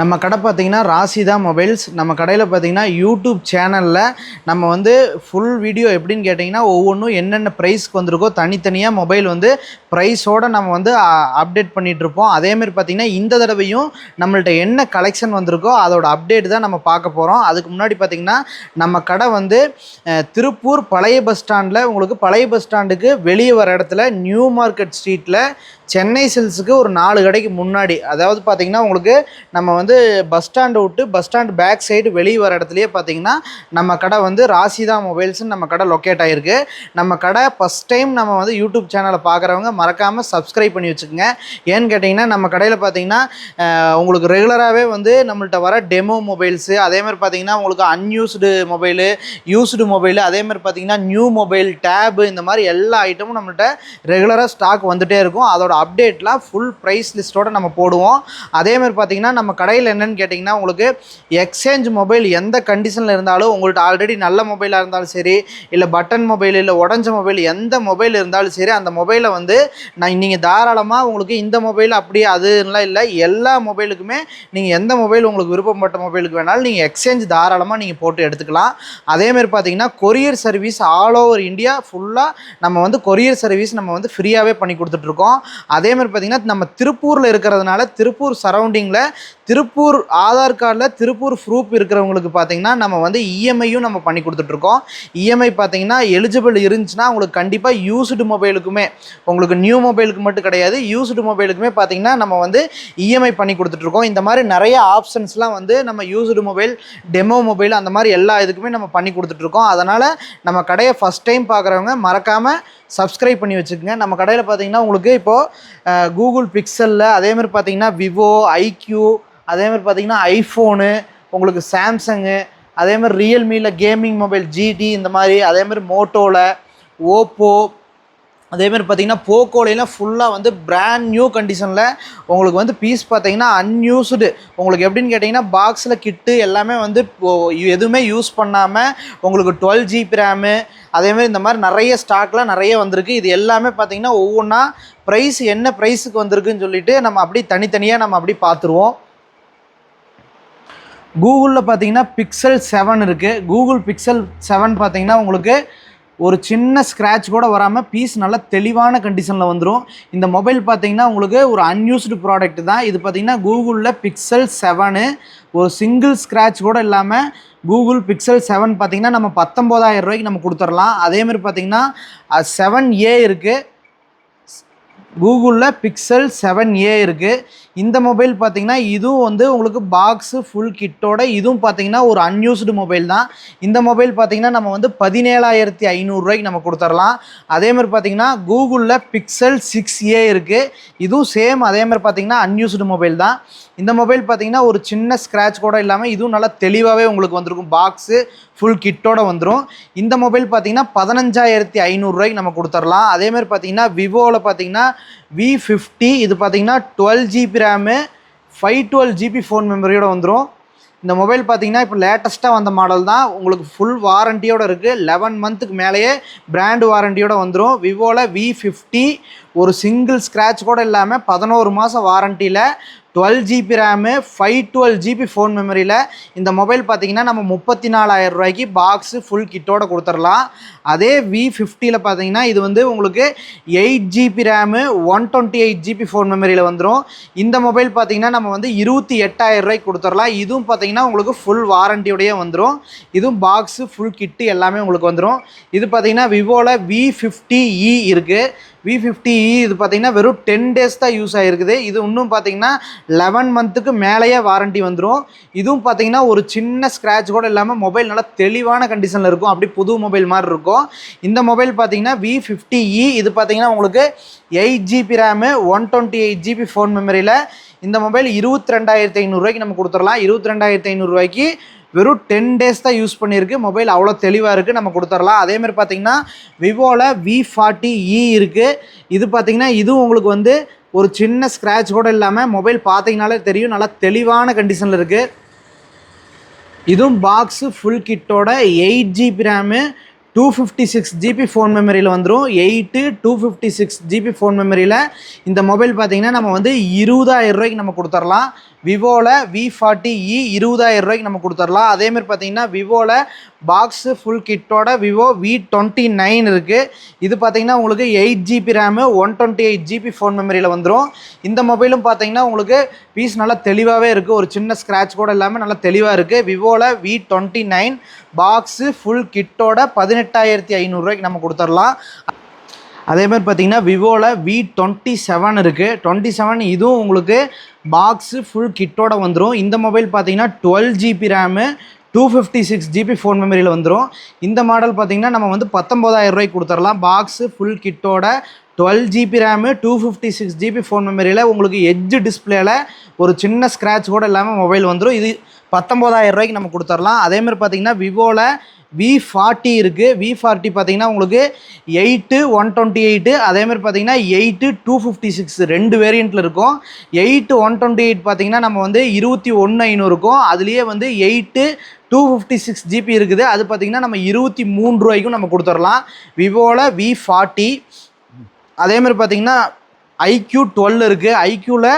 நம்ம கடை பார்த்தீங்கன்னா ராசிதா மொபைல்ஸ். நம்ம கடையில் பார்த்தீங்கன்னா யூடியூப் சேனலில் நம்ம வந்து ஃபுல் வீடியோ எப்படின்னு கேட்டிங்கன்னா ஒவ்வொன்றும் என்னென்ன ப்ரைஸ்க்கு வந்திருக்கோ தனித்தனியாக மொபைல் வந்து ப்ரைஸோடு நம்ம வந்து அப்டேட் பண்ணிகிட்ருப்போம் அதேமாரி பார்த்தீங்கன்னா இந்த தடவையும் நம்மள்ட்ட என்ன கலெக்ஷன் வந்திருக்கோ அதோட அப்டேட் தான் நம்ம பார்க்க போகிறோம் அதுக்கு முன்னாடி பார்த்திங்கன்னா நம்ம கடை வந்து திருப்பூர் பழைய பஸ் ஸ்டாண்டில் உங்களுக்கு பழைய பஸ் ஸ்டாண்டுக்கு வெளியே வர இடத்துல நியூ மார்க்கெட் ஸ்ட்ரீட்டில் சென்னை சில்ஸுக்கு ஒரு நாலு கடைக்கு முன்னாடி அதாவது பார்த்திங்கன்னா உங்களுக்கு நம்ம வந்து பஸ் ஸ்டாண்டை விட்டு பஸ் ஸ்டாண்ட் பேக் சைடு வெளியே வர இடத்துலையே பார்த்தீங்கன்னா நம்ம கடை வந்து ராசிதா மொபைல்ஸ்னு நம்ம கடை லொக்கேட் ஆகிருக்கு நம்ம கடை ஃபஸ்ட் டைம் நம்ம வந்து யூடியூப் சேனலை பார்க்குறவங்க மறக்காமல் சப்ஸ்கிரைப் பண்ணி வச்சுக்கோங்க. ஏன்னு கேட்டிங்கன்னா நம்ம கடையில் பார்த்தீங்கன்னா உங்களுக்கு ரெகுலராகவே வந்து நம்மள்ட்ட வர டெமோ மொபைல்ஸு அதேமாதிரி பார்த்தீங்கன்னா உங்களுக்கு அன்யூஸ்டு மொபைலு யூஸ்டு மொபைலு அதேமாதிரி பார்த்தீங்கன்னா நியூ மொபைல் டேபு இந்த மாதிரி எல்லா ஐட்டமும் நம்மள்ட்ட ரெகுலராக ஸ்டாக் வந்துகிட்டே இருக்கும். அதோட அப்டேட்லாம் ஃபுல் ப்ரைஸ் லிஸ்ட்டோட நம்ம போடுவோம். அதேமாதிரி பார்த்தீங்கன்னா நம்ம கடையில் என்னென்னு கேட்டிங்கன்னா உங்களுக்கு எக்ஸ்சேஞ்ச் மொபைல் எந்த கண்டிஷனில் இருந்தாலும் உங்கள்கிட்ட ஆல்ரெடி நல்ல மொபைலாக இருந்தாலும் சரி இல்லை பட்டன் மொபைல் இல்லை உடஞ்ச மொபைல் எந்த மொபைல் இருந்தாலும் சரி அந்த மொபைலை வந்து நான் நீங்கள் தாராளமாக உங்களுக்கு இந்த மொபைல் அப்படியே அதுலாம் இல்லை எல்லா மொபைலுக்குமே நீங்கள் எந்த மொபைல் உங்களுக்கு விருப்பப்பட்ட மொபைலுக்கு வேணாலும் நீங்கள் எக்ஸ்சேஞ்ச் தாராளமாக நீங்கள் போட்டு எடுத்துக்கலாம். அதேமாதிரி பார்த்தீங்கன்னா courier service all over India ஃபுல்லாக நம்ம வந்து கொரியர் சர்வீஸ் நம்ம வந்து ஃப்ரீயாகவே பண்ணி கொடுத்துட்ருக்கோம் அதேமாதிரி பார்த்தீங்கன்னா நம்ம திருப்பூரில் இருக்கிறதுனால திருப்பூர் சரௌண்டிங்கில் திருப்பூர் ஆதார் கார்டில் திருப்பூர் ப்ரூஃப் இருக்கிறவங்களுக்கு பார்த்தீங்கன்னா நம்ம வந்து இஎம்ஐயும் நம்ம பண்ணி கொடுத்துட்ருக்கோம். இஎம்ஐ பார்த்தீங்கன்னா எலிஜிபிள் இருந்துச்சுன்னா உங்களுக்கு கண்டிப்பாக யூஸ்டு மொபைலுக்குமே உங்களுக்கு நியூ மொபைலுக்கு மட்டும் கிடையாது யூஸ்டு மொபைலுக்குமே பார்த்தீங்கன்னா நம்ம வந்து இஎம்ஐ பண்ணி கொடுத்துட்ருக்கோம். இந்த மாதிரி நிறைய ஆப்ஷன்ஸ்லாம் வந்து நம்ம யூஸ்டு மொபைல் டெமோ மொபைல் அந்த மாதிரி எல்லா இதுக்குமே நம்ம பண்ணி கொடுத்துட்ருக்கோம். அதனால் நம்ம கடையை ஃபஸ்ட் டைம் பார்க்குறவங்க மறக்காமல் சப்ஸ்கிரைப் பண்ணி வச்சுக்கோங்க. நம்ம கடையில் பார்த்தீங்கன்னா உங்களுக்கு இப்போது கூகுள் பிக்சலில் அதேமாதிரி பார்த்தீங்கன்னா விவோ ஐக்யூ அதேமாதிரி பார்த்தீங்கன்னா ஐஃபோனு உங்களுக்கு சாம்சங்கு அதேமாதிரி ரியல்மியில் கேமிங் மொபைல் ஜிடி இந்த மாதிரி அதேமாதிரி மோட்டோவில் ஓப்போ அதேமாதிரி பார்த்தீங்கன்னா போக்கோலையெல்லாம் ஃபுல்லாக வந்து பிராண்ட் நியூ கண்டிஷனில் உங்களுக்கு வந்து பீஸ் பார்த்தீங்கன்னா அன்யூஸ்டு உங்களுக்கு எப்படின்னு கேட்டிங்கன்னா பாக்ஸில் கிட்டு எல்லாமே வந்து இப்போ எதுவுமே யூஸ் பண்ணாமல் உங்களுக்கு டுவெல் ஜிபி ரேமு அதேமாதிரி இந்த மாதிரி நிறைய ஸ்டாக்லாம் நிறைய வந்திருக்கு. இது எல்லாமே பார்த்தீங்கன்னா ஒவ்வொன்றா ப்ரைஸ் என்ன ப்ரைஸுக்கு வந்திருக்குன்னு சொல்லிட்டு நம்ம அப்படி தனித்தனியாக நம்ம அப்படி பார்த்துருவோம். கூகுளில் பார்த்தீங்கன்னா பிக்சல் செவன் இருக்குது கூகுள் பிக்சல் செவன் பார்த்தீங்கன்னா உங்களுக்கு ஒரு சின்ன ஸ்க்ராட்ச் கூட வராமல் பீஸ் நல்லா தெளிவான கண்டிஷனில் வந்துடும் இந்த மொபைல் பார்த்தீங்கன்னா உங்களுக்கு ஒரு அன்யூஸ்டு ப்ராடக்ட் தான். இது பார்த்தீங்கன்னா கூகுளில் பிக்சல் செவனு ஒரு சிங்கிள் ஸ்க்ராட்ச் கூட இல்லாமல் கூகுள் பிக்சல் செவன் பார்த்தீங்கன்னா நம்ம பத்தொம்போதாயிரம் ரூபாய்க்கு நம்ம கொடுத்துடலாம். அதேமாதிரி பார்த்தீங்கன்னா செவன் ஏ இருக்குது கூகுளில் பிக்சல் செவன் ஏ இருக்குது இந்த மொபைல் பார்த்தீங்கன்னா இதுவும் வந்து உங்களுக்கு பாக்ஸு ஃபுல் கிட்டோட இதுவும் பார்த்தீங்கன்னா ஒரு அன்யூஸ்டு மொபைல் தான். இந்த மொபைல் பார்த்தீங்கன்னா நம்ம வந்து பதினேழாயிரத்தி ஐநூறுரூவாய்க்கு நம்ம கொடுத்துடலாம் அதே மாதிரி பார்த்தீங்கன்னா கூகுளில் பிக்சல் சிக்ஸ் ஏ இருக்குது இதுவும் சேம் அதே மாதிரி பார்த்தீங்கன்னா அன்யூஸ்டு மொபைல் தான். இந்த மொபைல் பார்த்தீங்கன்னா ஒரு சின்ன ஸ்க்ராட்ச் கூட இல்லாமல் இதுவும் நல்லா தெளிவாகவே உங்களுக்கு வந்திருக்கும். பாக்ஸு ஃபுல் கிட்டோட வந்துடும் இந்த மொபைல் பார்த்தீங்கன்னா பதினஞ்சாயிரத்தி ஐநூறுரூவாய்க்கு நம்ம கொடுத்துடலாம் அதேமாதிரி பார்த்தீங்கன்னா விவோவில் பார்த்தீங்கன்னா வி ஃபிஃப்டி இது பார்த்தீங்கன்னா twelve GB RAM five twelve GB phone மெமரியோட வந்துடும் இந்த மொபைல் பார்த்தீங்கன்னா இப்போ லேட்டஸ்ட்டாக வந்த மாடல் தான். உங்களுக்கு ஃபுல் வாரண்டியோடு இருக்குது லெவன் மந்த்துக்கு மேலேயே பிராண்டு வாரண்டியோட வந்துடும் விவோவில் வி ஃபிஃப்டி ஒரு சிங்கிள் ஸ்க்ராட்ச் கூட இல்லாமல் பதினோரு மாதம் வாரண்டியில் twelve GB RAM five twelve GB phone மெமரியில் இந்த மொபைல் பார்த்தீங்கன்னா நம்ம முப்பத்தி நாலாயிரம் ரூபாய்க்கு பாக்ஸு ஃபுல் கிட்டோட கொடுத்துடலாம். அதே வி ஃபிஃப்டியில் பார்த்தீங்கன்னா இது வந்து உங்களுக்கு eight GB RAM one twenty eight GB phone மெமரியில் வந்துடும் இந்த மொபைல் பார்த்தீங்கன்னா நம்ம வந்து இருபத்தி எட்டாயிரம் ரூபாய்க்கு கொடுத்துடலாம். இதுவும் பார்த்தீங்கன்னா உங்களுக்கு ஃபுல் வாரண்டியோடய வந்துடும் இதுவும் பாக்ஸு ஃபுல் கிட்டு எல்லாமே உங்களுக்கு வந்துடும் இது பார்த்தீங்கன்னா விவோவில் வி ஃபிஃப்டி இ e இருக்குது வி ஃபிஃப்டி இது பார்த்தீங்கன்னா வெறும் டென் டேஸ் தான் யூஸ் ஆகிருக்குது இது இன்னும் பார்த்தீங்கன்னா லெவன் மந்த்துக்கு மேலேயே வாரண்டி வந்துடும் இதுவும் பார்த்தீங்கன்னா ஒரு சின்ன ஸ்க்ராட்ச் கூட இல்லாமல் மொபைல் நல்லா தெளிவான கண்டிஷனில் இருக்கும். அப்படி புது மொபைல் மாதிரி இருக்கும். இந்த மொபைல் பார்த்தீங்கன்னா வி ஃபிஃப்டி இ e, இது பார்த்தீங்கன்னா உங்களுக்கு eight GB RAM one twenty eight GB phone மெமரியில் இந்த மொபைல் இருபத்தி ரெண்டாயிரத்தி ஐநூறுரூவாய்க்கு நம்ம கொடுத்துடலாம். இருபத்தி ரெண்டாயிரத்தி ஐநூறுரூவாய்க்கு வெறும் டென் டேஸ் தான் யூஸ் பண்ணியிருக்கு. மொபைல் அவ்வளோ தெளிவாக இருக்குது நம்ம கொடுத்துடலாம். அதேமாதிரி பார்த்தீங்கன்னா விவோவில் வி ஃபார்ட்டி இ e இருக்குது இது பார்த்தீங்கன்னா இதுவும் உங்களுக்கு வந்து ஒரு சின்ன ஸ்க்ராட்ச் கூட இல்லாமல் மொபைல் பார்த்தீங்கனாலே தெரியும். நல்லா தெளிவான கண்டிஷனில் இருக்குது இதுவும் box full கிட்டோட eight GB RAM two fifty six GB phone மெமரியில் வந்துடும் eight two fifty six GB phone மெமரியில் இந்த மொபைல் பார்த்தீங்கன்னா நம்ம வந்து இருபதாயிரம் ரூபாய்க்கு நம்ம கொடுத்துடலாம். விவோவில் வி ஃபார்ட்டி இ e இருபதாயிரம் ரூபாய்க்கு நம்ம கொடுத்துடலாம். அதேமாதிரி பார்த்தீங்கன்னா விவோவில் பாக்ஸு ஃபுல் கிட்டோட விவோ வி டுவெண்ட்டி நைன் இருக்குது இது பார்த்தீங்கன்னா உங்களுக்கு eight GB RAM one twenty eight GB phone மெமரியில் வந்துடும் இந்த மொபைலும் பார்த்தீங்கன்னா உங்களுக்கு பீஸ் நல்லா தெளிவாகவே இருக்குது ஒரு சின்ன ஸ்க்ராட்ச் கூட இல்லாமல் நல்லா தெளிவாக இருக்குது விவோவில் V twenty nine box full கிட்டோட பதினெட்டாயிரத்தி ஐநூறுரூவாய்க்கு நம்ம கொடுத்துடலாம். அதே மாதிரி பார்த்தீங்கன்னா விவோவில் வி டுவெண்ட்டி செவன் இருக்குது டுவெண்ட்டி செவன் இதுவும் உங்களுக்கு பாக்ஸு ஃபுல் கிட்டோட வந்துடும் இந்த மொபைல் பார்த்தீங்கன்னா twelve GB RAM two fifty six GB phone மெமரியில் வந்துடும் இந்த மாடல் பார்த்தீங்கன்னா நம்ம வந்து பத்தொம்போதாயிரம் ரூபாய்க்கு கொடுத்துடலாம் box full கிட்டோட twelve GB RAM two fifty six GB phone மெமரியில் உங்களுக்கு எட்ஜ் டிஸ்பிளேல ஒரு சின்ன ஸ்க்ராட்ச் கூட இல்லாமல் மொபைல் வந்துடும் இது பத்தொம்போதாயிரம் ரூபாய்க்கு நம்ம கொடுத்துடலாம் அதேமாதிரி பார்த்தீங்கன்னா விவோவில் வி ஃபார்ட்டி இருக்குது வி ஃபார்ட்டி பார்த்தீங்கன்னா உங்களுக்கு எயிட்டு ஒன் டுவெண்ட்டி எயிட்டு அதேமாதிரி பார்த்தீங்கன்னா எயிட்டு டூ ஃபிஃப்டி சிக்ஸ் ரெண்டு வேரியண்ட்டில் இருக்கும். எயிட்டு ஒன் டுவெண்ட்டி எயிட் பார்த்தீங்கன்னா நம்ம வந்து இருபத்தி ஒன்று ஐநூறு இருக்கும். அதுலேயே வந்து eight two fifty six GB இருக்குது. அது பார்த்தீங்கன்னா நம்ம இருபத்தி மூணு ரூபாய்க்கும் நம்ம கொடுத்துடலாம். விவோவில் வி ஃபார்ட்டி அதேமாதிரி பார்த்தீங்கன்னா ஐக்யூ டுவெல் இருக்குது ஐக்யூவில்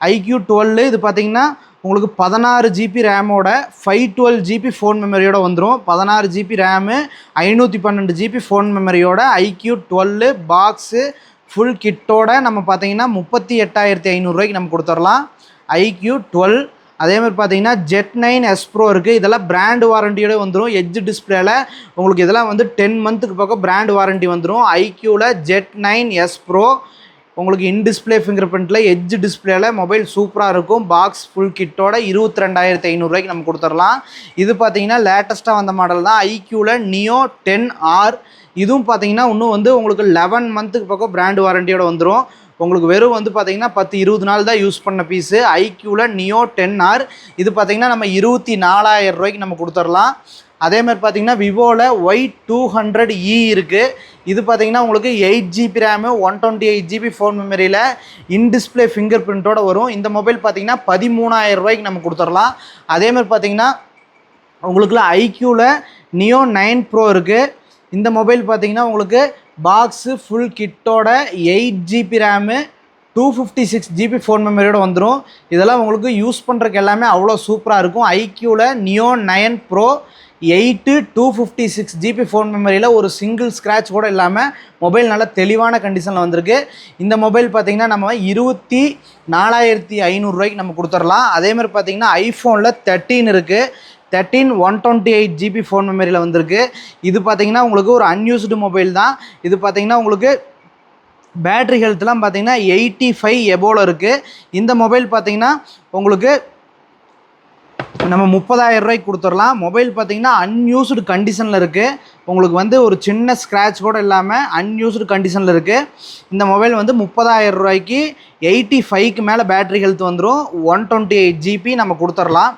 ஐக்யூ டுவெல் இது பார்த்தீங்கன்னா உங்களுக்கு பதினாறு ஜிபி ரேமோட ஃபைவ் டுவெல் ஜிபி ஃபோன் மெமரியோட வந்துடும் பதினாறு ஜிபி ரேமு ஐநூற்றி பன்னெண்டு ஜிபி ஃபோன் மெமரியோட ஐக்யூ டுவெல்லு பாக்ஸு ஃபுல் கிட்டோட நம்ம பார்த்தீங்கன்னா முப்பத்தி எட்டாயிரத்தி ஐநூறுரூவாய்க்கு நம்ம கொடுத்துடலாம். ஐக்யூ டுவெல் அதே மாதிரி பார்த்தீங்கன்னா ஜெட் நைன் எஸ் ப்ரோ இருக்குது இதெல்லாம் பிராண்ட் வாரண்டியோட வந்துடும் எட்ஜ் டிஸ்பிளேல உங்களுக்கு இதெல்லாம் வந்து டென் மந்த்துக்கு பக்கம் பிராண்ட் வாரண்டி வந்துடும் ஐக்யூவில் ஜெட் நைன் எஸ் ப்ரோ உங்களுக்கு இன் டிஸ்பிளே ஃபிங்கர் பிரிண்ட்டில் எஜ் டிஸ்பிளேல மொபைல் சூப்பராக இருக்கும். பாக்ஸ் ஃபுல் கிட்டோட இருபத்தி ரெண்டாயிரத்தி ஐநூறுரூவாய்க்கு நம்ம கொடுத்துடலாம். இது பார்த்தீங்கன்னா லேட்டஸ்ட்டாக வந்த மாடல் தான். ஐக்யூவில் நியோ டென் ஆர். இதுவும் பார்த்தீங்கன்னா இன்னும் வந்து உங்களுக்கு லெவன் மந்த்துக்கு பக்கம் பிராண்ட் வாரண்டியோட வந்துடும் உங்களுக்கு வெறும் வந்து பார்த்தீங்கன்னா பத்து இருபது நாள் தான் யூஸ் பண்ண பீஸு ஐக்யூவில் நியோ டென் ஆர். இது பார்த்தீங்கன்னா நம்ம இருபத்தி நாலாயிரம் ரூபாய்க்கு நம்ம கொடுத்துடலாம். அதே மாதிரி பார்த்தீங்கன்னா விவோவில் Y two hundred E e இருக்குது இது பார்த்தீங்கன்னா உங்களுக்கு eight GB RAM one twenty eight GB phone மெமரியில் இன் டிஸ்பிளே ஃபிங்கர் பிரிண்ட்டோட வரும். இந்த மொபைல் பார்த்தீங்கன்னா பதிமூணாயிரம் ரூபாய்க்கு நம்ம கொடுத்துடலாம். அதே மாதிரி பார்த்தீங்கன்னா உங்களுக்குள்ள ஐக்யூவில் நியோ நைன் ப்ரோ இருக்குது இந்த மொபைல் பார்த்தீங்கன்னா உங்களுக்கு box full கிட்டோட eight GB RAM two fifty six GB phone மெமரியோட வந்துடும் இதெல்லாம் உங்களுக்கு யூஸ் பண்ணுறதுக்கு எல்லாமே அவ்வளோ சூப்பராக இருக்கும். ஐக்யூவில் Neo nine pro eight two fifty six GB phone மெமரியில் ஒரு சிங்கிள் ஸ்க்ராட்ச் கூட இல்லாமல் மொபைல் நல்ல தெளிவான கண்டிஷனில் வந்திருக்கு. இந்த மொபைல் பார்த்திங்கன்னா நம்ம இருபத்தி நாலாயிரத்தி ஐநூறுரூவாய்க்கு நம்ம கொடுத்துடலாம். அதேமாதிரி பார்த்தீங்கன்னா பார்த்திங்கன்னா ஐஃபோனில் தேர்ட்டீன் இருக்குது thirteen one twenty eight GB phone மெமரியில் வந்திருக்கு. இது பார்த்தீங்கன்னா உங்களுக்கு ஒரு அன்யூஸ்டு மொபைல் தான். இது பார்த்தீங்கன்னா உங்களுக்கு பேட்ரி ஹெல்த்லாம் பார்த்தீங்கன்னா எயிட்டி ஃபைவ் எபோவில் இருக்குது இந்த மொபைல் பார்த்தீங்கன்னா உங்களுக்கு நம்ம முப்பதாயிரம் ரூபாய்க்கு கொடுத்துடலாம். மொபைல் பார்த்தீங்கன்னா அன்யூஸ்டு கண்டிஷனில் இருக்குது உங்களுக்கு வந்து ஒரு சின்ன ஸ்க்ராட்ச் கூட இல்லாமல் அன்யூஸ்டு கண்டிஷனில் இருக்குது இந்த மொபைல் வந்து முப்பதாயிரம் ரூபாய்க்கு எயிட்டி ஃபைவ்க்கு மேலே பேட்ரி ஹெல்த் வந்துடும் ஒன் டுவெண்ட்டி எயிட் ஜிபி நம்ம கொடுத்துடலாம்.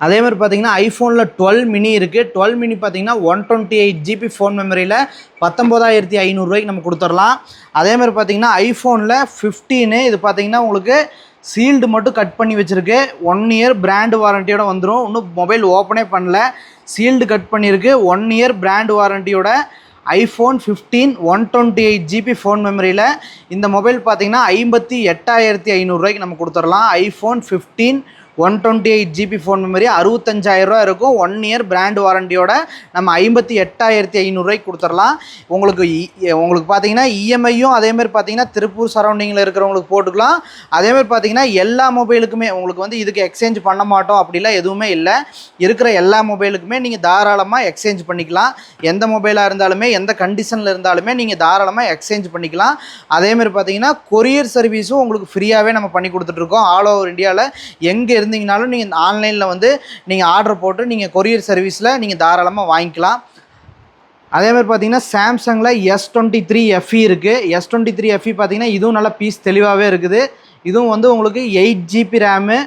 அதே மாதிரி பார்த்தீங்கன்னா ஐஃபோனில் டுவெல் மினி இருக்குது டுவெல் மினி பார்த்தீங்கன்னா one twenty eight GB phone மெமரியில் பத்தொம்போதாயிரத்தி ஐநூறுரூவாய்க்கு நம்ம கொடுத்துடலாம். அதே மாதிரி பார்த்தீங்கன்னா ஐஃபோனில் ஃபிஃப்டீனு இது பார்த்தீங்கன்னா உங்களுக்கு சீல்டு மட்டும் கட் பண்ணி வச்சுருக்கு. ஒன் இயர் பிராண்ட் வாரண்டியோட வந்துடும் இன்னும் மொபைல் ஓப்பனே பண்ணல. சீல்டு கட் பண்ணியிருக்கு. One year brand வாரண்டியோட iPhone fifteen one twenty eight GB phone மெமரியில் இந்த மொபைல் பார்த்தீங்கன்னா ஐம்பத்தி எட்டாயிரத்தி ஐநூறுரூவாய்க்கு நம்ம கொடுத்துடலாம். IPhone fifteen one twenty eight GB phone memory அறுபத்தஞ்சாயிரரூவா இருக்கும். ஒன் இயர் பிராண்ட் வாரண்டியோட நம்ம ஐம்பத்தி எட்டாயிரத்தி ஐநூறுரூவாய்க்கு கொடுத்துடலாம். உங்களுக்கு இ- உங்களுக்கு பார்த்தீங்கன்னா இஎம்ஐயும் அதேமாதிரி பார்த்தீங்கன்னா திருப்பூர் சரௌண்டிங்கில் இருக்கிறவங்களுக்கு போட்டுக்கலாம். அதேமாதிரி பார்த்தீங்கன்னா எல்லா மொபைலுக்குமே உங்களுக்கு வந்து இதுக்கு எக்ஸ்சேஞ்ச் பண்ண மாட்டோம். அப்படிலாம் எதுவுமே இல்லை. இருக்கிற எல்லா மொபைலுக்குமே நீங்கள் தாராளமாக எக்ஸ்சேஞ்ச் பண்ணிக்கலாம். எந்த மொபைலாக இருந்தாலுமே எந்த கண்டிஷனில் இருந்தாலுமே நீங்கள் தாராளமாக எக்ஸ்சேஞ்ச் பண்ணிக்கலாம். அதேமாதிரி பார்த்தீங்கன்னா கொரியர் சர்வீஸும் உங்களுக்கு ஃப்ரீயாகவே நம்ம பண்ணி கொடுத்துட்ருக்கோம் ஆல் ஓவர் இந்தியாவில் எங்கே இருந்தீங்கனாலும் நீங்கள் இந்த ஆன்லைனில் வந்து நீங்கள் ஆர்டர் போட்டு நீங்கள் கொரியர் சர்வீஸில் நீங்கள் தாராளமாக வாங்கிக்கலாம். அதேமாதிரி பார்த்தீங்கன்னா சாம்சங்கில் எஸ் டுவெண்ட்டி த்ரீ எஃப்இ இருக்குது எஸ் டுவெண்ட்டி த்ரீ எஃப்இ பார்த்தீங்கன்னா இதுவும் நல்லா பீஸ் தெளிவாகவே இருக்குது. இதுவும் வந்து உங்களுக்கு eight GB RAM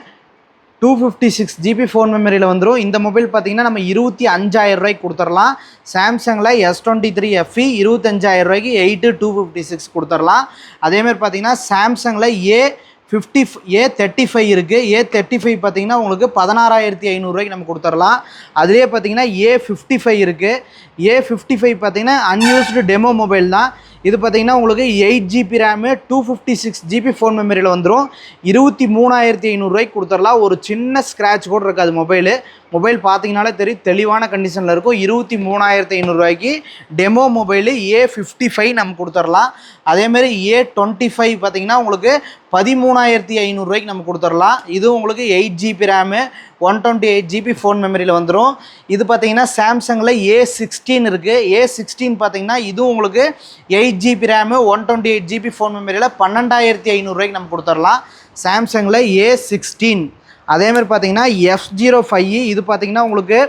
two fifty six GB phone மெமரியில் வந்துடும் இந்த மொபைல் பார்த்தீங்கன்னா நம்ம இருபத்தி அஞ்சாயிரம் ரூபாய்க்கு கொடுத்துடலாம். சாம்சங்கில் எஸ் டுவெண்ட்டி த்ரீ எஃப்இ இருபத்தஞ்சாயிரம் ரூபாய்க்கு எயிட்டு டூ ஃபிஃப்டி சிக்ஸ் கொடுத்துடலாம் அதேமாதிரி பார்த்தீங்கன்னா சாம்சங்கில் A fifty A thirty five இருக்குது ஏ தேர்ட்டி ஃபைவ் பார்த்தீங்கன்னா உங்களுக்கு பதினாறாயிரத்தி ஐநூறுரூவாய்க்கு நம்ம கொடுத்துடலாம். அதுலேயே பார்த்தீங்கன்னா ஏ ஃபிஃப்டி ஃபைவ் இருக்குது ஏ ஃபிஃப்டி ஃபைவ் பார்த்தீங்கன்னா அன்யூஸ்டு டெமோ மொபைல் தான். இது பார்த்தீங்கன்னா உங்களுக்கு eight GB RAM two fifty six GB phone மெமரியில் வந்துடும் இருபத்தி மூணாயிரத்தி ஐநூறுரூவாய்க்கு கொடுத்துடலாம். ஒரு சின்ன ஸ்க்ராட்ச் கூட இருக்காது மொபைலு மொபைல் பார்த்தீங்கனாலே தெரியும் தெளிவான கண்டிஷனில் இருக்கும். இருபத்தி மூணாயிரத்தி ஐநூறுரூவாய்க்கு demo mobile A fifty five நம்ம கொடுத்துடலாம். அதேமாரி ஏ டுவெண்ட்டி ஃபைவ் பார்த்தீங்கன்னா உங்களுக்கு பதிமூணாயிரத்தி ஐநூறுரூவாய்க்கு நம்ம கொடுத்துடலாம். இது உங்களுக்கு eight GB RAM one twenty eight GB phone மெமரியில் வந்துடும் இது பார்த்தீங்கன்னா சாம்சங்கில் ஏ சிக்ஸ்டீன் இருக்குது ஏ சிக்ஸ்டீன் பார்த்தீங்கன்னா இதுவும் உங்களுக்கு eight GB RAM one twenty eight GB phone மெமரியில் பன்னெண்டாயிரத்தி ஐநூறுரூவாய்க்கு நம்ம கொடுத்துடலாம். சாம்சங்கில் ஏ சிக்ஸ்டீன் அதேமாதிரி பார்த்தீங்கன்னா எஃப் ஜீரோ ஃபைவ் இது பார்த்தீங்கன்னா உங்களுக்கு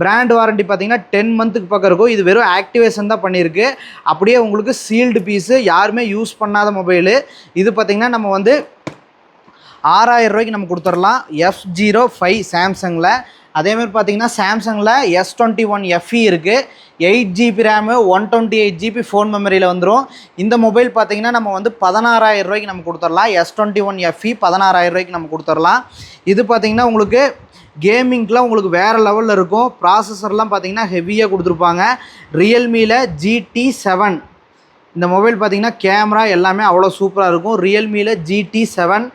பிராண்ட் வாரண்டி பார்த்தீங்கன்னா டென் மந்த்துக்கு பக்கம் இருக்கும். இது வெறும் ஆக்டிவேஷன் தான் பண்ணியிருக்கு. அப்படியே உங்களுக்கு சீல்டு பீஸு யாருமே யூஸ் பண்ணாத மொபைலு இது பார்த்தீங்கன்னா நம்ம வந்து ஆறாயிரம் ரூபாய்க்கு நம்ம கொடுத்துடலாம். எஃப் ஜீரோ ஃபைவ் சாம்சங்கில் அதேமாதிரி பார்த்தீங்கன்னா சாம்சங்கில் எஸ் டுவெண்ட்டி ஒன் எஃப்இ இருக்குது eight GB RAM one twenty eight GB phone மெமரியில் வந்துடும் இந்த மொபைல் பார்த்தீங்கன்னா நம்ம வந்து பதினாறாயிரம் ரூபாய்க்கு நம்ம கொடுத்துடலாம். எஸ் டுவெண்ட்டி ஒன் எஃப்இ பதினாறாயிரம் ரூபாய்க்கு நம்ம கொடுத்துடலாம். இது பார்த்தீங்கன்னா உங்களுக்கு கேமிங்க்கெலாம் உங்களுக்கு வேறு லெவலில் இருக்கும். ப்ராசஸர்லாம் பார்த்தீங்கன்னா ஹெவியாக கொடுத்துருப்பாங்க. ரியல்மியில் ஜிடி செவன் இந்த மொபைல் பார்த்தீங்கன்னா கேமரா எல்லாமே அவ்வளோ சூப்பராக இருக்கும். ரியல்மியில் ஜிடி செவன்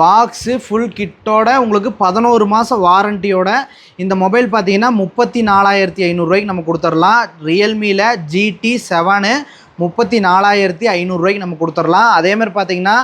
பாக்ஸு ஃபுல் கிட்டோட உங்களுக்கு பதினோரு மாதம் வாரண்டியோட இந்த மொபைல் பார்த்தீங்கன்னா முப்பத்தி நாலாயிரத்தி ஐநூறுரூவாய்க்கு நம்ம கொடுத்துடலாம் ரியல்மியில் ஜிடி செவனு முப்பத்தி நாலாயிரத்தி ஐநூறுரூவாய்க்கு நம்ம கொடுத்துடலாம் அதேமாதிரி பார்த்தீங்கன்னா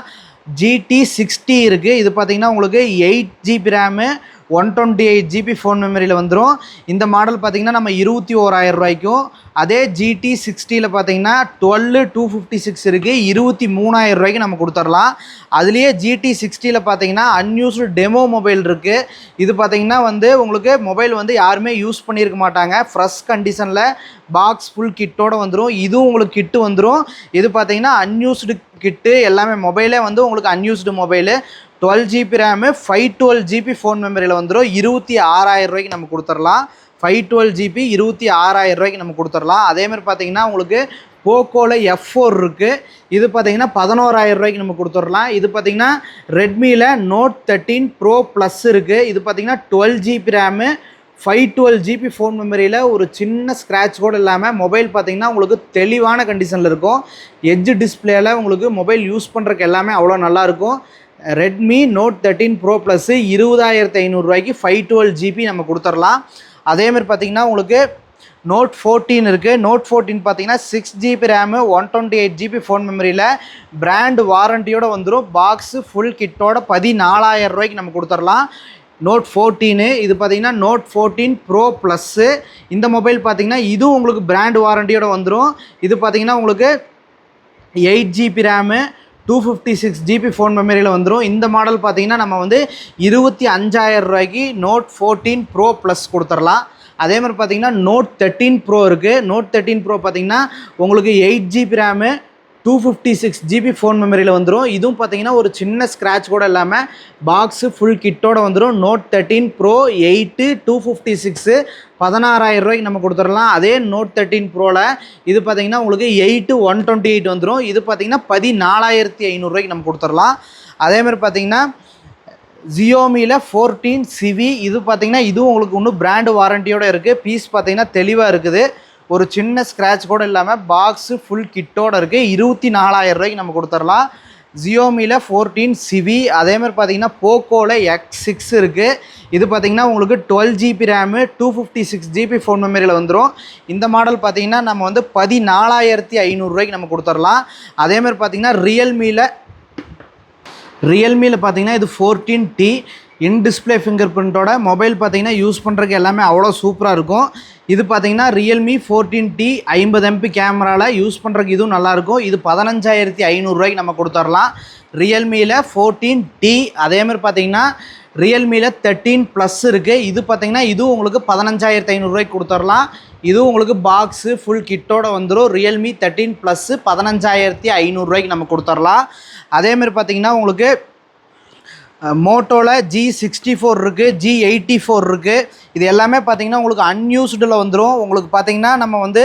ஜிடி சிக்ஸ்டி இருக்குது இது பார்த்தீங்கன்னா உங்களுக்கு eight GB RAM one twenty eight GB phone மெமரியில் வந்துடும் இந்த மாடல் பார்த்தீங்கன்னா நம்ம இருபத்தி ஓராயிரம் ரூபாய்க்கும் அதே ஜிடி சிக்ஸ்டியில் பார்த்தீங்கன்னா டுவெல்லு டூ ஃபிஃப்டி சிக்ஸ் இருக்குது இருபத்தி மூணாயிரம் ரூபாய்க்கு நம்ம கொடுத்துடலாம். அதுலேயே ஜிடி சிக்ஸ்டியில் பார்த்தீங்கன்னா அன்யூஸ்டு டெமோ மொபைல் இருக்குது இது பார்த்தீங்கன்னா வந்து உங்களுக்கு மொபைல் வந்து யாருமே யூஸ் பண்ணியிருக்க மாட்டாங்க. ஃப்ரெஷ் கண்டிஷனில் பாக்ஸ் ஃபுல் கிட்டோடு வந்துடும் இதுவும் உங்களுக்கு கிட்டு வந்துடும் இது பார்த்தீங்கன்னா அன்யூஸ்டு கிட்டு எல்லாமே மொபைலே வந்து உங்களுக்கு unused mobile twelve GB RAM five twelve GB phone மெமரியில் வந்துடும் இருபத்தி ஆறாயிரம் ரூபாய்க்கு நம்ம கொடுத்துடலாம். ஃபைவ் டுவெல் ஜிபி இருபத்தி ஆறாயிரம் ரூபாய்க்கு நம்ம கொடுத்துடலாம். அதேமாதிரி பார்த்தீங்கன்னா உங்களுக்கு போக்கோவில் எஃப் ஃபோர் இருக்குது இது பார்த்தீங்கன்னா பதினோராயிரம் ரூபாய்க்கு நம்ம கொடுத்துடலாம். இது பார்த்தீங்கன்னா ரெட்மியில் நோட் தேர்ட்டீன் ப்ரோ ப்ளஸ் இருக்குது இது பார்த்தீங்கன்னா twelve GB RAM five twelve GB phone மெமரியில் ஒரு சின்ன ஸ்க்ராட்ச் கூட இல்லாமல் மொபைல் பார்த்தீங்கன்னா உங்களுக்கு தெளிவான கண்டிஷனில் இருக்கும். எட்ஜ் டிஸ்பிளேயில் உங்களுக்கு மொபைல் யூஸ் பண்ணுறக்கு எல்லாமே அவ்வளோ நல்லாயிருக்கும் Redmi Note thirteen pro plus இருபதாயிரத்து ஐநூறுரூவாய்க்கு ஃபைவ் டுவெல் ஜிபி நம்ம கொடுத்துடலாம். அதேமாதிரி பார்த்தீங்கன்னா உங்களுக்கு நோட் ஃபோர்டீன் இருக்குது நோட் ஃபோர்டீன் பார்த்தீங்கன்னா six GB RAM one twenty eight GB phone மெமரியில் பிராண்ட் வாரண்டியோடு வந்துடும் பாக்ஸு ஃபுல் கிட்டோட பதினாலாயிரம் ரூபாய்க்கு நம்ம கொடுத்துடலாம். நோட் ஃபோர்டீனு இது பார்த்தீங்கன்னா நோட் ஃபோர்டீன் ப்ரோ ப்ளஸ்ஸு இந்த மொபைல் பார்த்தீங்கன்னா இதுவும் உங்களுக்கு பிராண்ட் வாரண்டியோடு வந்துடும் இது பார்த்தீங்கன்னா உங்களுக்கு eight GB RAM two fifty six GB phone மெமரியில் வந்துடும் இந்த மாடல் பார்த்தீங்கன்னா நம்ம வந்து இருபத்தி அஞ்சாயிரம் ரூபாய்க்கு நோட் ஃபோர்டீன் ப்ரோ ப்ளஸ் கொடுத்துடலாம் அதே மாதிரி பார்த்தீங்கன்னா நோட் தேர்ட்டீன் ப்ரோ இருக்குது நோட் தேர்ட்டீன் ப்ரோ பார்த்தீங்கன்னா உங்களுக்கு eight GB RAM two fifty six GB phone மெமரியில் வந்துடும் இதுவும் பார்த்தீங்கன்னா ஒரு சின்ன ஸ்க்ராட்ச் கூட இல்லாமல் பாக்ஸு ஃபுல் கிட்டோட வந்துடும் note thirteen pro eight two fifty six பதினாறாயிரம் ரூபாய்க்கு நம்ம கொடுத்துடலாம். அதே நோட் தேர்ட்டீன் ப்ரோவில் இது பார்த்தீங்கன்னா உங்களுக்கு எயிட்டு ஒன் டுவெண்ட்டி எயிட் வந்துடும் இது பார்த்தீங்கன்னா பதினாலாயிரத்தி ஐநூறுரூவாய்க்கு நம்ம கொடுத்துடலாம். அதேமாதிரி பார்த்தீங்கன்னா ஜியோமியில் ஃபோர்டீன் சிவி இது பார்த்தீங்கன்னா இதுவும் உங்களுக்கு இன்னும் பிராண்டு வாரண்டியோடு இருக்குது பீஸ் பார்த்தீங்கன்னா தெளிவாக இருக்குது. ஒரு சின்ன ஸ்க்ராட்ச் கூட இல்லாமல் பாக்ஸு ஃபுல் கிட்டோடு இருக்குது இருபத்தி நாலாயிரம் ரூபாய்க்கு நம்ம கொடுத்துடலாம் ஜியோமியில் ஃபோர்டீன் சிவி அதேமாதிரி பார்த்தீங்கன்னா போக்கோவில் எக்ஸ் சிக்ஸ் இருக்குது இது பார்த்தீங்கன்னா உங்களுக்கு twelve GB RAM two fifty six GB phone மெமரியில் வந்துடும் இந்த மாடல் பார்த்தீங்கன்னா நம்ம வந்து பதினாலாயிரத்தி ஐநூறுரூவாய்க்கு நம்ம கொடுத்துடலாம் அதேமாதிரி பார்த்தீங்கன்னா ரியல்மியில் ரியல்மியில் பார்த்தீங்கன்னா இது fourteen T in display finger பிரிண்ட்டோட mobile பார்த்தீங்கன்னா யூஸ் பண்ணுறதுக்கு எல்லாமே அவ்வளோ சூப்பராக இருக்கும். இது பார்த்தீங்கன்னா ரியல்மி ஃபோர்டீன் டி ஐம்பது எம்பி கேமராவில் யூஸ் பண்ணுறதுக்கு இதுவும் நல்லாயிருக்கும் இது பதினஞ்சாயிரத்தி ஐநூறுரூவாய்க்கு நம்ம கொடுத்துர்லாம் ரியல்மியில் ஃபோர்டீன் டி அதேமாதிரி பார்த்தீங்கன்னா ரியல்மியில் தேர்ட்டீன் ப்ளஸ் இருக்குது இது பார்த்தீங்கன்னா இதுவும் உங்களுக்கு பதினஞ்சாயிரத்தி ஐநூறுரூவாய்க்கு கொடுத்துர்லாம் இதுவும் உங்களுக்கு பாக்ஸு ஃபுல் கிட்டோட வந்துடும் ரியல்மி தேர்ட்டீன் ப்ளஸ்ஸு பதினஞ்சாயிரத்தி ஐநூறுரூவாய்க்கு நம்ம கொடுத்துர்லாம் அதேமாதிரி பார்த்தீங்கன்னா உங்களுக்கு மோட்டோவில் ஜி சிக்ஸ்டி ஃபோர் இருக்குது ஜி எயிட்டி ஃபோர் இருக்குது இது எல்லாமே பார்த்தீங்கன்னா உங்களுக்கு அன்யூஸ்டில் வந்துடும் உங்களுக்கு பார்த்திங்கன்னா நம்ம வந்து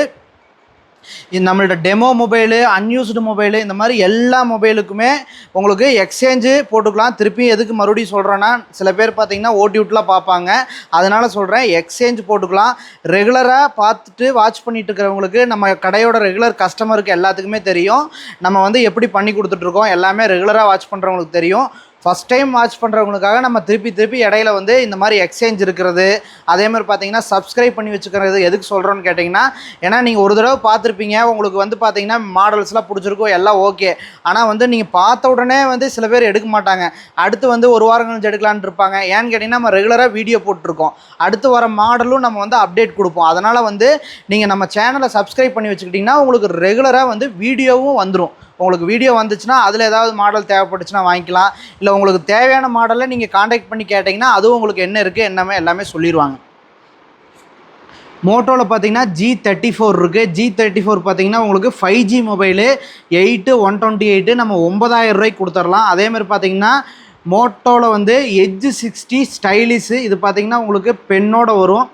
நம்மளோட டெமோ மொபைலு அன்யூஸ்டு மொபைலு இந்த மாதிரி எல்லா மொபைலுக்குமே உங்களுக்கு எக்ஸ்சேஞ்சு போட்டுக்கலாம். திருப்பி எதுக்கு மறுபடியும் சொல்கிறேன்னா சில பேர் பார்த்தீங்கன்னா ஓடியூட்லாம் பார்ப்பாங்க அதனால் சொல்கிறேன் எக்ஸ்சேஞ்ச் போட்டுக்கலாம். ரெகுலராக பார்த்துட்டு வாட்ச் பண்ணிட்டு இருக்கிறவங்களுக்கு நம்ம கடையோட ரெகுலர் கஸ்டமருக்கு எல்லாத்துக்குமே தெரியும். நம்ம வந்து எப்படி பண்ணி கொடுத்துட்ருக்கோம் எல்லாமே ரெகுலராக வாட்ச் பண்ணுறவங்களுக்கு தெரியும். ஃபஸ்ட் டைம் வாட்ச் பண்ணுறவங்களுக்காக நம்ம திருப்பி திருப்பி இடையில வந்து இந்த மாதிரி எக்ஸ்சேஞ்ச் இருக்கிறது. அதே மாதிரி பார்த்தீங்கன்னா சப்ஸ்கிரைப் பண்ணி வச்சுக்கிறது எதுக்கு சொல்கிறோன்னு கேட்டிங்கன்னா ஏன்னா நீங்கள் ஒரு தடவை பார்த்துருப்பீங்க. உங்களுக்கு வந்து பார்த்தீங்கன்னா மாடல்ஸ்லாம் பிடிச்சிருக்கோ எல்லாம் ஓகே ஆனால் வந்து நீங்கள் பார்த்த உடனே வந்து சில பேர் எடுக்க மாட்டாங்க. அடுத்து வந்து ஒரு வாரம் கழிச்சு எடுக்கலான் இருப்பாங்க. ஏன்னு கேட்டிங்கன்னா நம்ம ரெகுலராக வீடியோ போட்டிருக்கோம். அடுத்து வர மாடலும் நம்ம வந்து அப்டேட் கொடுப்போம். அதனால் வந்து நீங்கள் நம்ம சேனலை சப்ஸ்கிரைப் பண்ணி வச்சுக்கிட்டிங்கன்னா உங்களுக்கு ரெகுலராக வந்து வீடியோவும் வந்துடும் உங்களுக்கு வீடியோ வந்துச்சுன்னா அதில் ஏதாவது மாடல் தேவைப்பட்டுச்சுன்னா வாங்கிக்கலாம். இல்லை உங்களுக்கு தேவையான மாடலை நீங்கள் காண்டாக்ட் பண்ணி கேட்டிங்கன்னா அதுவும் உங்களுக்கு என்ன இருக்குது என்னமே எல்லாமே சொல்லிடுவாங்க மோட்டோவில் பார்த்தீங்கன்னா ஜி தேர்ட்டி ஃபோர் இருக்குது ஜி தேர்ட்டி ஃபோர் பார்த்தீங்கன்னா உங்களுக்கு five G mobile eight one twenty eight நம்ம ஒன்பதாயிரம் ரூபாய்க்கு கொடுத்துடலாம். அதேமாதிரி பார்த்தீங்கன்னா மோட்டோவில் வந்து எஜ்ஜு சிக்ஸ்டி ஸ்டைலிஷு இது பார்த்தீங்கன்னா உங்களுக்கு பெண்ணோட வரும்.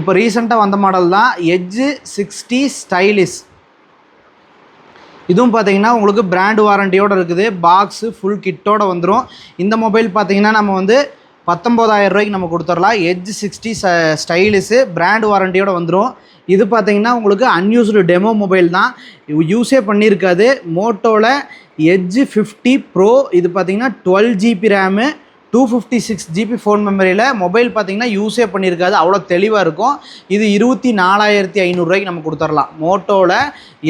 இப்போ ரீசெண்டாக வந்த மாடல் தான் எஜ்ஜு சிக்ஸ்டி ஸ்டைலிஷ் இதுவும் பார்த்தீங்கன்னா உங்களுக்கு பிராண்ட் வாரண்டியோடு இருக்குது. பாக்ஸு ஃபுல் கிட்டோட வந்துடும் இந்த மொபைல் பார்த்தீங்கன்னா நம்ம வந்து பத்தொம்போதாயிரம் ரூபாய்க்கு நம்ம கொடுத்துடலாம். எட்ஜ் சிக்ஸ்டி ஸ்டைலிஸு பிராண்ட் வாரண்டியோட வந்துடும் இது பார்த்தீங்கன்னா உங்களுக்கு அன்யூஸ்டு டெமோ மொபைல் தான். யூஸே பண்ணியிருக்காது. மோட்டோவில் எட்ஜ் ஃபிஃப்டி ப்ரோ இது பார்த்தீங்கன்னா twelve GB RAM two fifty six GB phone மெமரியில் மொபைல் பார்த்தீங்கன்னா யூஸே பண்ணியிருக்காது. அவ்வளோ தெளிவாக இருக்கும். இது இருபத்தி நாலாயிரத்தி ஐநூறுரூவாய்க்கு நம்ம கொடுத்துடலாம் மோட்டோவில்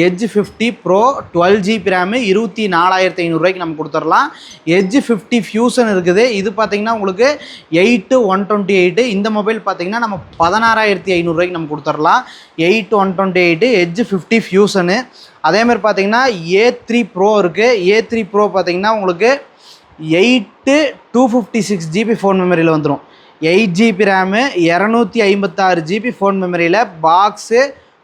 edge fifty pro twelve GB RAM இருபத்தி நாலாயிரத்தி ஐநூறுரூவாய்க்கு நம்ம கொடுத்துடலாம் எஜ் ஃபிஃப்டி ஃபியூசன் இருக்குது. இது பார்த்தீங்கன்னா உங்களுக்கு எயிட்டு ஒன் டுவெண்ட்டி எயிட்டு இந்த மொபைல் பார்த்தீங்கன்னா நம்ம பதினாறாயிரத்தி ஐநூறுரூவாய்க்கு நம்ம கொடுத்துடலாம் eight one twenty eight edge fifty fusion அதேமாதிரி பார்த்தீங்கன்னா ஏ த்ரீ ப்ரோ இருக்குது ஏ த்ரீ ப்ரோ பார்த்தீங்கன்னா உங்களுக்கு eight two fifty six GB phone மெமரியில் வந்துடும் எயிட் ஜிபி ரேமு இரநூத்தி ஐம்பத்தாறு ஜிபி ஃபோன் மெமரியில் பாக்ஸு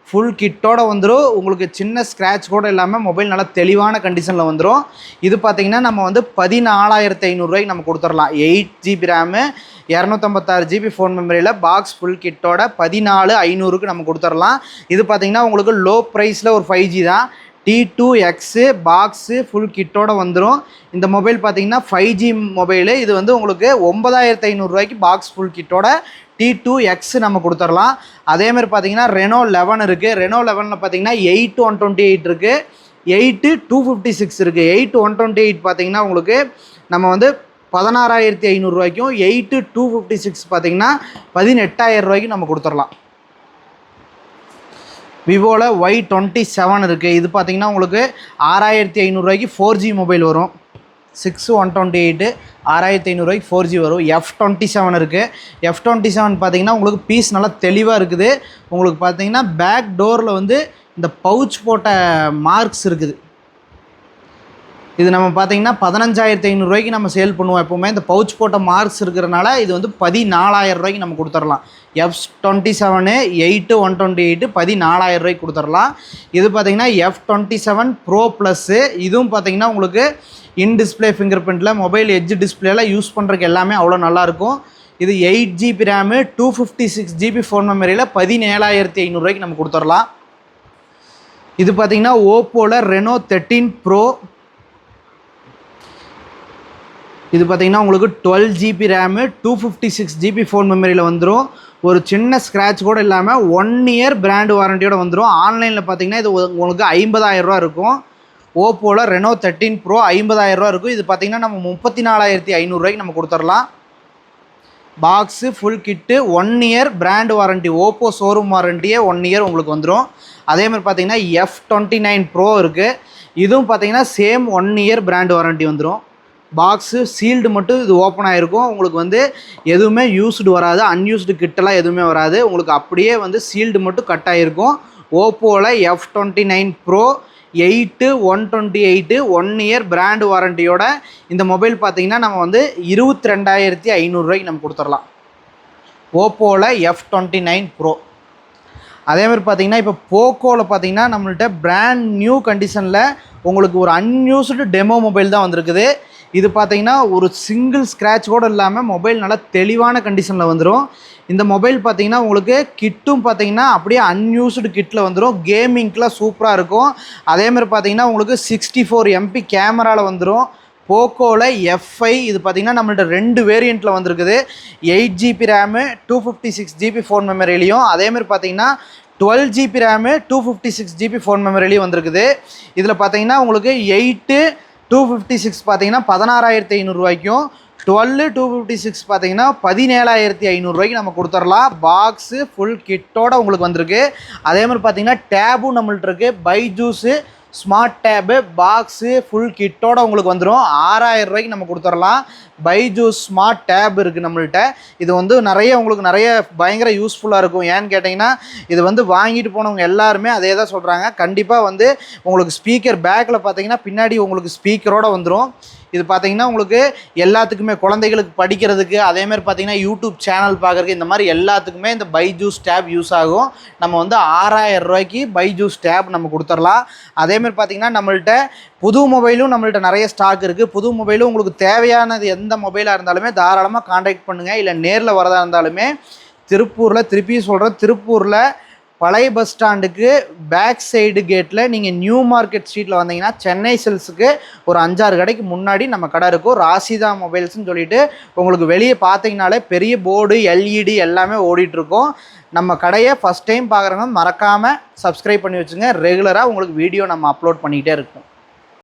ஃபுல் கிட்டோட வந்துடும் உங்களுக்கு சின்ன ஸ்க்ராட்ச் கூட இல்லாமல் மொபைல் நல்லா தெளிவான கண்டிஷனில் வந்துடும் இது பார்த்திங்கன்னா நம்ம வந்து பதினாலாயிரத்து ஐநூறுரூவாய்க்கு நம்ம கொடுத்துடலாம். எயிட் ஜிபி ரேமு இரநூத்தம்பத்தாறு ஜிபி ஃபோன் மெமரியில் பாக்ஸ் ஃபுல் கிட்டோட பதினாலு ஐநூறுக்கு நம்ம கொடுத்துடலாம். இது பார்த்திங்கன்னா உங்களுக்கு லோ ப்ரைஸில் ஒரு ஃபைவ் ஜி தான். T two X box full கிட்டோடு வந்துடும் இந்த மொபைல் பார்த்தீங்கன்னா ஃபைவ் ஜி மொபைலு இது வந்து உங்களுக்கு ஒன்பதாயிரத்து ஐநூறுரூவாய்க்கு பாக்ஸ் ஃபுல் கிட்டோட டி டூ எக்ஸ் நம்ம கொடுத்துடலாம். அதேமாதிரி பார்த்தீங்கன்னா ரெனோ லெவன் இருக்குது ரெனோ லெவனில் பார்த்தீங்கன்னா எயிட் ஒன் டுவெண்ட்டி எயிட் இருக்குது எயிட்டு டூ ஃபிஃப்டி சிக்ஸ் இருக்குது எயிட் ஒன் டுவெண்ட்டி எயிட் பார்த்தீங்கன்னா உங்களுக்கு நம்ம வந்து பதினாறாயிரத்தி ஐநூறுரூவாய்க்கும் எயிட்டு டூ ஃபிஃப்டி சிக்ஸ் பார்த்தீங்கன்னா பதினெட்டாயிரம் ரூபாய்க்கு நம்ம கொடுத்துடலாம். விவோவில் ஒய் டுவெண்ட்டி செவன் இருக்குது இது பார்த்தீங்கன்னா உங்களுக்கு ஆறாயிரத்தி ஐநூறுரூவாய்க்கு ஃபோர் ஜி மொபைல் வரும். சிக்ஸ் ஒன் டுவெண்ட்டி எயிட்டு ஆறாயிரத்தி ஐநூறுரூவாய்க்கு ஃபோர் ஜி வரும். எஃப் டுவெண்ட்டி செவன் இருக்குது எஃப் டுவெண்ட்டி செவன் பார்த்திங்கன்னா உங்களுக்கு பீஸ் நல்லா தெளிவாக இருக்குது. உங்களுக்கு பார்த்தீங்கன்னா பேக் டோரில் வந்து இந்த பவுச் போட்ட மார்க்ஸ் இருக்குது. இது நம்ம பார்த்தீங்கன்னா பதினஞ்சாயிரத்தி ஐநூறுரூவாய்க்கு நம்ம சேல் பண்ணுவோம் எப்போவுமே. இந்த பவுச் போட்ட மார்க்ஸ் இருக்கிறனால இது வந்து பதினாலாயிரம் ரூபாய்க்கு நம்ம கொடுத்துடலாம். F twenty seven eight one twenty eight பதினாலாயிரம் ரூபாய்க்கு கொடுத்துடலாம். இது பார்த்தீங்கன்னா F twenty seven pro plus இதுவும் பார்த்தீங்கன்னா உங்களுக்கு இன் டிஸ்பிளே ஃபிங்கர் பிரிண்ட்டில் மொபைல் எட்ஜ் டிஸ்பிளேலாம் யூஸ் பண்ணுறதுக்கு எல்லாமே அவ்வளோ நல்லாயிருக்கும். இது eight GB RAM two fifty six GB phone மெமரியில் பதினேழாயிரத்தி ஐநூறுரூவாய்க்கு நம்ம கொடுத்துடலாம். இது பார்த்தீங்கன்னா ஓப்போவில் ரெனோ தேர்ட்டீன் ப்ரோ இது பார்த்தீங்கன்னா உங்களுக்கு twelve GB RAM two fifty six GB phone மெமரியில் வந்துடும் ஒரு சின்ன ஸ்க்ராட்ச் கூட இல்லாமல் ஒன் இயர் பிராண்டு வாரண்டியோட வந்துடும் ஆன்லைனில் பார்த்தீங்கன்னா இது உங்களுக்கு ஐம்பதாயிரரூவா இருக்கும். ஓப்போவில் ரெனோ தேர்ட்டின் ப்ரோ ஐம்பதாயிரரூவா இருக்கும். இது பார்த்தீங்கன்னா நம்ம முப்பத்தி நாலாயிரத்தி ஐநூறுரூவாய்க்கு நம்ம கொடுத்துடலாம். Box full kit one year brand warranty Oppo showroom வாரண்டியே one year உங்களுக்கு வந்துடும் அதே மாதிரி பார்த்தீங்கன்னா எஃப் டுவெண்ட்டி நைன் ப்ரோ இருக்குது இதுவும் பார்த்தீங்கன்னா same one year brand warranty வந்துடும் பாக்ஸு சீல்டு மட்டும் இது ஓப்பன் ஆகிருக்கும் உங்களுக்கு வந்து எதுவுமே யூஸ்டு வராது அன்யூஸ்டு கிட்டலாம் எதுவுமே வராது. உங்களுக்கு அப்படியே வந்து சீல்டு மட்டும் கட் ஆகிருக்கும் ஓப்போவில் F twenty nine pro eight one twenty eight one year brand வாரண்டியோட இந்த மொபைல் பார்த்தீங்கன்னா நம்ம வந்து இருபத்தி ரெண்டாயிரத்தி ஐநூறுரூவாய்க்கு நம்ம கொடுத்துடலாம். ஓப்போவில் எஃப் டுவெண்ட்டி நைன் ப்ரோ அதேமாதிரி பார்த்தீங்கன்னா இப்போ போக்கோவில் பார்த்தீங்கன்னா நம்மள்கிட்ட பிராண்ட் நியூ கண்டிஷனில் உங்களுக்கு ஒரு அன்யூஸ்டு டெமோ மொபைல் தான் வந்திருக்குது. இது பார்த்தீங்கன்னா ஒரு சிங்கிள் ஸ்க்ராட்ச் கூட இல்லாமல் மொபைல் நல்லா தெளிவான கண்டிஷனில் வந்துடும் இந்த மொபைல் பார்த்தீங்கன்னா உங்களுக்கு கிட்டும் பார்த்தீங்கன்னா அப்படியே அன்யூஸ்டு கிட்டில் வந்துடும் கேமிங்க்கெலாம் சூப்பராக இருக்கும். அதேமாதிரி பார்த்தீங்கன்னா உங்களுக்கு சிக்ஸ்டி ஃபோர் எம்பி கேமராவில் வந்துடும் போக்கோவில் எஃப்ஐ இது பார்த்தீங்கன்னா நம்மள்ட்ட ரெண்டு வேரியண்ட்டில் வந்திருக்குது. Eight GB RAM two fifty six GB phone மெமரிலையும் அதேமாதிரி பார்த்தீங்கன்னா twelve GB RAM two fifty six GB phone மெமரிலையும் வந்திருக்குது. இதில் பார்த்தீங்கன்னா உங்களுக்கு எயிட்டு டூ ஃபிஃப்டி சிக்ஸ் பார்த்தீங்கன்னா பதினாறாயிரத்தி ஐநூறுரூவாய்க்கும் டுவெல்லு டூ ஃபிஃப்டி சிக்ஸ் பார்த்தீங்கன்னா பதினேழாயிரத்தி ஐநூறுரூவாய்க்கு நம்ம கொடுத்துடலாம். பாக்ஸு ஃபுல் கிட்டோட உங்களுக்கு வந்திருக்கு. அதே மாதிரி பார்த்தீங்கன்னா டேபும் நம்மள்ட்ட இருக்குது Byju's smart tab box full கிட்டோட உங்களுக்கு வந்துடும் ஆறாயிரம் ரூபாய்க்கு நம்ம கொடுத்துடலாம் பைஜூஸ் ஸ்மார்ட் டேப் இருக்குது நம்மள்கிட்ட இது வந்து நிறைய உங்களுக்கு நிறைய பயங்கர யூஸ்ஃபுல்லாக இருக்கும். ஏன்னு கேட்டிங்கன்னா இது வந்து வாங்கிட்டு போனவங்க எல்லாருமே அதே தான் சொல்கிறாங்க கண்டிப்பாக வந்து உங்களுக்கு ஸ்பீக்கர் பேக்கில் பார்த்தீங்கன்னா பின்னாடி உங்களுக்கு ஸ்பீக்கரோடு வந்துடும் இது பார்த்தீங்கன்னா உங்களுக்கு எல்லாத்துக்குமே குழந்தைகளுக்கு படிக்கிறதுக்கு அதேமாதிரி பார்த்தீங்கன்னா யூடியூப் சேனல் பார்க்குறதுக்கு இந்த மாதிரி எல்லாத்துக்குமே இந்த பைஜூஸ் டேப் யூஸ் ஆகும். நம்ம வந்து ஆறாயிரம் ரூபாய்க்கு பைஜூஸ் டேப் நம்ம கொடுத்துடலாம். அதேமாதிரி பார்த்தீங்கன்னா நம்மள்கிட்ட புது மொபைலும் நம்மள்ட்ட நிறைய ஸ்டாக் இருக்குது புது மொபைலும் உங்களுக்கு தேவையானது எந்த மொபைலாக இருந்தாலுமே தாராளமாக காண்டாக்ட் பண்ணுங்கள் இல்லை நேரில் வரதாக இருந்தாலுமே திருப்பூரில் திருப்பி சொல்கிறேன் திருப்பூரில் பழைய பஸ் ஸ்டாண்டுக்கு பேக் சைடு கேட்டில் நீங்கள் நியூ மார்க்கெட் ஸ்ட்ரீட்டில் வந்தீங்கன்னா சென்னை சில்ஸுக்கு ஒரு அஞ்சாறு கடைக்கு முன்னாடி நம்ம கடை இருக்கும். ராசிதா மொபைல்ஸ்னு சொல்லிட்டு உங்களுக்கு வெளியே பார்த்தீங்கனாலே பெரிய போர்டு எல்இடி எல்லாமே ஓடிட்டுருக்கோம் நம்ம கடையை ஃபஸ்ட் டைம் பார்க்குறவங்க மறக்காமல் சப்ஸ்கிரைப் பண்ணி வச்சுங்க. ரெகுலராக உங்களுக்கு வீடியோ நம்ம அப்லோட் பண்ணிக்கிட்டே இருக்கோம்